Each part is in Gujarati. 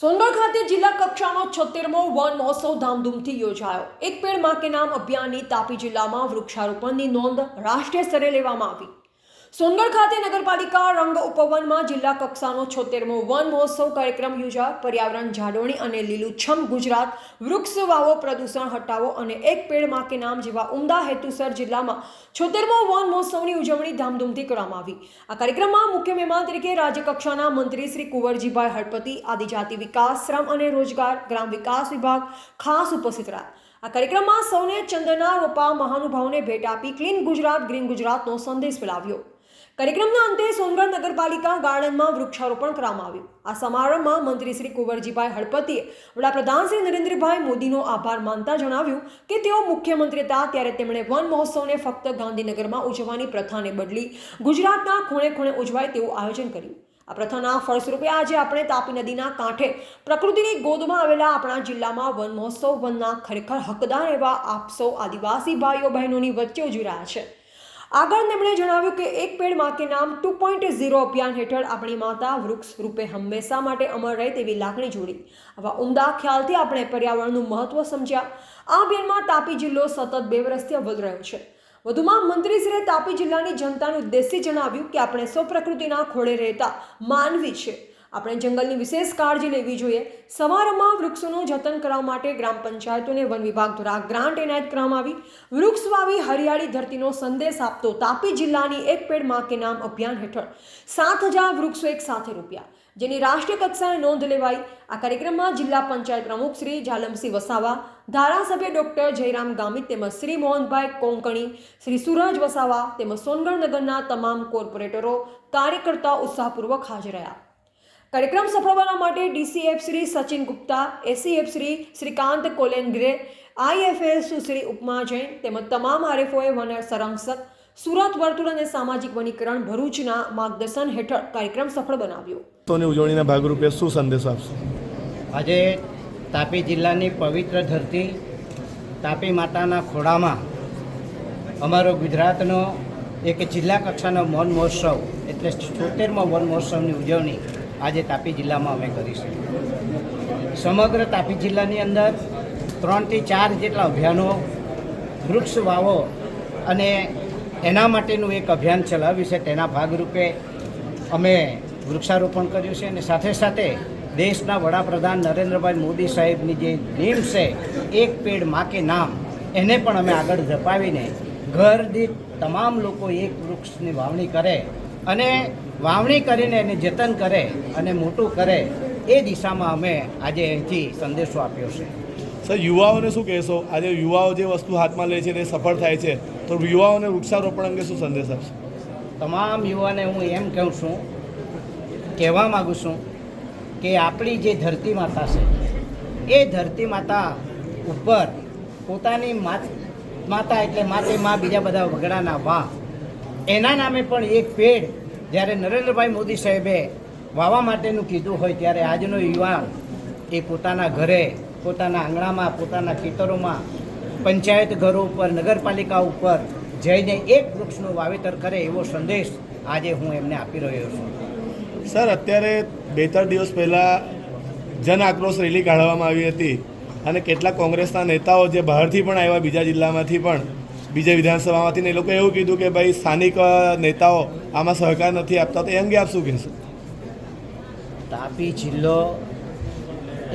સોનગઢ ખાતે જિલ્લા કક્ષાનો છોતેરમો વન મહોત્સવ ધામધૂમથી યોજાયો. એક પેડમાં કે નામ અભિયાનની તાપી જિલ્લામાં વૃક્ષારોપણની નોંધ રાષ્ટ્રીય સ્તરે લેવામાં આવી. સોનગઢ ખાતે નગરપાલિકા રંગ ઉપવનમાં જિલ્લા કક્ષાનો છોતેરમો વન મહોત્સવ કાર્યક્રમ યોજા પર્યાવરણ જાળવણી અને લીલુંછમ ગુજરાત વૃક્ષ વાવો, પ્રદૂષણ હટાવો અને એક પેડમાં કે નામ જેવા ઉમદા હેતુસર જિલ્લામાં છોતેરમો વન મહોત્સવની ઉજવણી ધામધૂમથી કરવામાં આવી. આ કાર્યક્રમમાં મુખ્ય મહેમાન તરીકે રાજ્યકક્ષાના મંત્રી શ્રી કુંવરજીભાઈ હળપતિ, આદિજાતિ વિકાસ, શ્રમ અને રોજગાર, ગ્રામ વિકાસ વિભાગ ખાસ ઉપસ્થિત રહ્યા. આ કાર્યક્રમમાં સૌને ચંદ્રના રોપા મહાનુભાવોને ભેટ આપી ક્લીન ગુજરાત, ગ્રીન ગુજરાતનો સંદેશ ફેલાવ્યો. કાર્યક્રમના અંતે સોનગઢ નગરપાલિકા ગાર્ડનમાં વૃક્ષારોપણ કરવામાં આવ્યું. આ સમારંભમાં મંત્રી શ્રી કુંવરજીભાઈ હળપતિએ વડાપ્રધાન શ્રી નરેન્દ્રભાઈ મોદીનો આભાર માનતા જણાવ્યું કે તેઓ મુખ્યમંત્રી હતા ત્યારે તેમણે વન મહોત્સવને ફક્ત ગાંધીનગરમાં ઉજવવાની પ્રથાને બદલી ગુજરાતના ખૂણે ખૂણે ઉજવાય તેવું આયોજન કર્યું. આ પ્રથાના ફળસ્વરૂપે આજે આપણે તાપી નદીના કાંઠે પ્રકૃતિની ગોદમાં આવેલા આપણા જિલ્લામાં વન મહોત્સવ વનના ખરેખર હકદાર એવા આપસો આદિવાસી ભાઈઓ બહેનોની વચ્ચે ઉજવી રહ્યા છે. આગળ તેમણે જણાવ્યું કે એક પેડમાં કે નામ ટુ પોઈન્ટ ઝીરો અભિયાન હેઠળ આપણી માતા વૃક્ષ રૂપે હંમેશા માટે અમર રહે તેવી લાગણી જોડી. આવા ઉમદા ખ્યાલથી આપણે પર્યાવરણનું મહત્વ સમજ્યા. આ અભિયાનમાં તાપી જિલ્લો સતત બે વર્ષથી અવ્વલ રહ્યો છે. વધુમાં મંત્રીશ્રીએ તાપી જિલ્લાની જનતાને ઉદ્દેશી જણાવ્યું કે આપણે સૌ પ્રકૃતિના ખોળે રહેતા માનવી છે. આપણે જંગલની વિશેષ કાળજી લેવી જોઈએ. સવારમાં વૃક્ષોનું જતન કરવા માટે ગ્રામ પંચાયતોને વન વિભાગ દ્વારા ગ્રાન્ટ એનાયત કરવામાં આવી. વૃક્ષ વાવી હરિયાળી ધરતીનો સંદેશ આપતો તાપી જિલ્લાની એક પેડમાં કે નામ અભિયાન હેઠળ સાત હજાર વૃક્ષો એક સાથે રૂપિયા. જેની રાષ્ટ્રીય કક્ષાએ નોંધ લેવાઈ. આ કાર્યક્રમમાં જિલ્લા પંચાયત પ્રમુખ શ્રી જાલમસિંહ વસાવા, ધારાસભ્ય ડોક્ટર જયરામ ગામિત તેમજ શ્રી મોહનભાઈ કોંકણી, શ્રી સુરજ વસાવા તેમજ સોનગઢ નગરના તમામ કોર્પોરેટરો કાર્યકર્તા ઉત્સાહપૂર્વક હાજર રહ્યા. કાર્યક્રમ સફળ બનાવવા માટે DCF Shri Sachin Gupta ACF Shri Shrikant Kolengre IFS Shri Upama Jain તેમજ તમામ આરએફઓએ વન સંરક્ષક સુરત વર્તુળ અને સામાજિક વનીકરણ ભરૂચના માર્ગદર્શન હેઠળ કાર્યક્રમ સફળ બનાવ્યો. મહોત્સવની ઉજવણીના ભાગરૂપે શું સંદેશ આપશો? આજે તાપી જિલ્લાની પવિત્ર ધરતી તાપી માતાના ખોળામાં અમારો ગુજરાતનો એક જિલ્લા કક્ષાનો વન મહોત્સવ એટલે છોતેરમો વન મહોત્સવની ઉજવણી આજે તાપી જિલ્લામાં અમે કરીશું. સમગ્ર તાપી જિલ્લાની અંદર ત્રણથી ચાર જેટલા અભિયાનો, વૃક્ષ વાવો અને એના માટેનું એક અભિયાન ચલાવ્યું છે. તેના ભાગરૂપે અમે વૃક્ષારોપણ કર્યું છે અને સાથે સાથે દેશના વડાપ્રધાન નરેન્દ્રભાઈ મોદી સાહેબની જે નીમ છે, એક પેડમાં કે નામ, એને પણ અમે આગળ ધપાવીને ઘર દીઠ તમામ લોકો એક વૃક્ષની વાવણી કરે અને વાવણી કરીને એને જતન કરે અને મોટું કરે એ દિશામાં અમે આજે અહીંથી સંદેશો આપ્યો છે. સર યુવાઓને શું કહેશો? આજે યુવાઓ જે વસ્તુ હાથમાં લે છે તે સફળ થાય છે તો યુવાઓને વૃક્ષારોપણ અંગે શું સંદેશ આપશે? તમામ યુવાને હું એમ કહું છું કહેવા માગું છું કે આપણી જે ધરતી માતા છે એ ધરતી માતા ઉપર પોતાની માત- માતા એટલે માતે મા બીજા બધા વગડાના વા એના નામે પણ એક પેડ જ્યારે નરેન્દ્રભાઈ મોદી સાહેબે વાવા માટેનું કીધું હોય ત્યારે આજનો યુવાન એ પોતાના ઘરે, પોતાના આંગણામાં, પોતાના ખેતરોમાં, પંચાયત ઘરો ઉપર, નગરપાલિકા ઉપર જઈને એક વૃક્ષનું વાવેતર કરે એવો સંદેશ આજે હું એમને આપી રહ્યો છું. સર, અત્યારે બે ત્રણ દિવસ પહેલાં જન આક્રોશ રેલી કાઢવામાં આવી હતી અને કેટલાક કોંગ્રેસના નેતાઓ જે બહારથી પણ આવ્યા, બીજા જિલ્લામાંથી પણ, બીજા વિધાનસભામાંથી ને એ લોકોએ એવું કીધું કે ભાઈ સ્થાનિક નેતાઓ આમાં સહકાર નથી આપતા, તો એ અંગે આપ શું કહેશો? તાપી જિલ્લો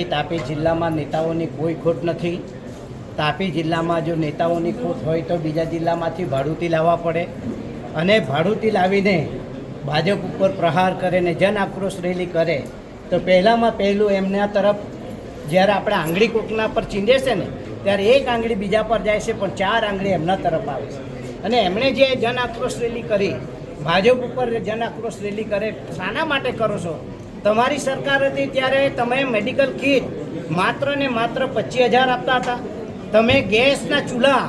એ તાપી જિલ્લામાં નેતાઓની કોઈ ખોટ નથી. તાપી જિલ્લામાં જો નેતાઓની ખોટ હોય તો બીજા જિલ્લામાંથી ભાડુતી લાવવા પડે. અને ભાડુતી લાવીને ભાજપ ઉપર પ્રહાર કરે ને જન આક્રોશ રેલી કરે, તો પહેલાંમાં પહેલું એમના તરફ જ્યારે આપણે આંગળી કોકના પર ચીંધે છે ને, ત્યારે એક આંગળી બીજા પર જાય છે, પણ ચાર આંગળી એમના તરફ આવે છે. અને એમણે જે જન આક્રોશ રેલી કરી ભાજપ ઉપર જન આક્રોશ રેલી કરે, શાના માટે કરો છો? તમારી સરકાર હતી ત્યારે તમે મેડિકલ કીટ માત્ર ને માત્ર પચીસ હજાર આપતા હતા. તમે ગેસના ચૂલા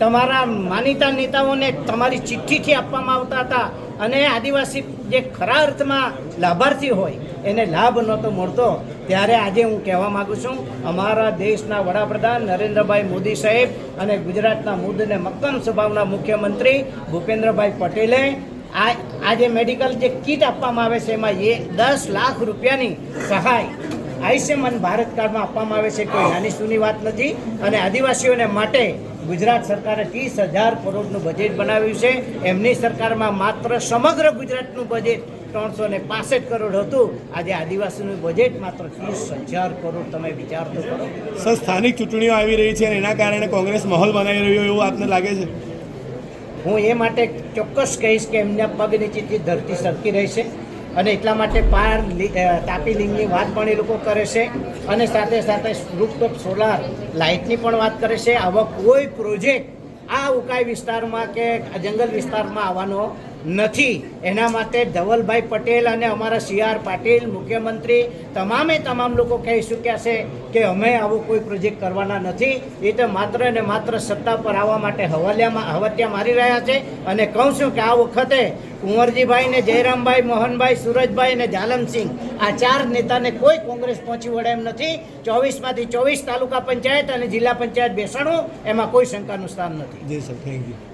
તમારા માનીતા નેતાઓને તમારી ચિઠ્ઠીથી આપવામાં આવતા હતા અને આદિવાસી જે ખરા અર્થમાં લાભાર્થી હોય, એને લાભ નહોતો મળતો. ત્યારે આજે હું કહેવા માગું છું, અમારા દેશના વડાપ્રધાન નરેન્દ્રભાઈ મોદી સાહેબ અને ગુજરાતના મુદ્દને મક્કમ સ્વભાવના મુખ્યમંત્રી ભૂપેન્દ્રભાઈ પટેલે આ આ જે મેડિકલ જે કીટ આપવામાં આવે છે, એમાં એ દસ લાખ રૂપિયાની સહાય આયુષ્યમાન ભારત કાર્ડમાં આપવામાં આવે છે. કોઈ નાની સૂની વાત નથી. અને આદિવાસીઓને માટે ગુજરાત સરકારે ત્રીસ હજાર કરોડનું બજેટ બનાવ્યું છે. એમની સરકારમાં માત્ર સમગ્ર ગુજરાતનું બજેટ ત્રણસો ને પાસઠ કરોડ હતું. આજે આદિવાસીનું બજેટ માત્ર ત્રીસ હજાર કરોડ. તમે વિચાર તો કરો. સર, સ્થાનિક ચૂંટણીઓ આવી રહી છે અને એના કારણે કોંગ્રેસ માહોલ બનાવી રહ્યો એવું આપને લાગે છે? હું એ માટે ચોક્કસ કહીશ કે એમના પગ નીચેથી ધરતી સરકી રહેશે અને એટલા માટે પાર તાપી લિંગની વાત પણ એ લોકો કરે છે અને સાથે સાથે રૂપટોપ સોલાર લાઇટની પણ વાત કરે છે. આવા કોઈ પ્રોજેક્ટ આ ઉકાઈ વિસ્તારમાં કે જંગલ વિસ્તારમાં આવવાનો નથી. એના માટે ધવલભાઈ પટેલ અને અમારા સી આર પાટીલ, મુખ્યમંત્રી, તમામે તમામ લોકો કહી ચૂક્યા છે કે અમે આવો કોઈ પ્રોજેક્ટ કરવાના નથી. એ તો માત્ર ને માત્ર સત્તા પર આવવા માટે હવાલિયામાં હવત્યા મારી રહ્યા છે. અને કહું છું કે આ વખતે કુંવરજીભાઈ ને જયરામભાઈ, મોહનભાઈ, સુરજભાઈ અને જાલમસિંહ, આ ચાર નેતાને કોઈ કોંગ્રેસ પહોંચી વળે એમ નથી. ચોવીસમાંથી ચોવીસ તાલુકા પંચાયત અને જિલ્લા પંચાયત બેસાડું, એમાં કોઈ શંકાનું સ્થાન નથી. જી sir thank you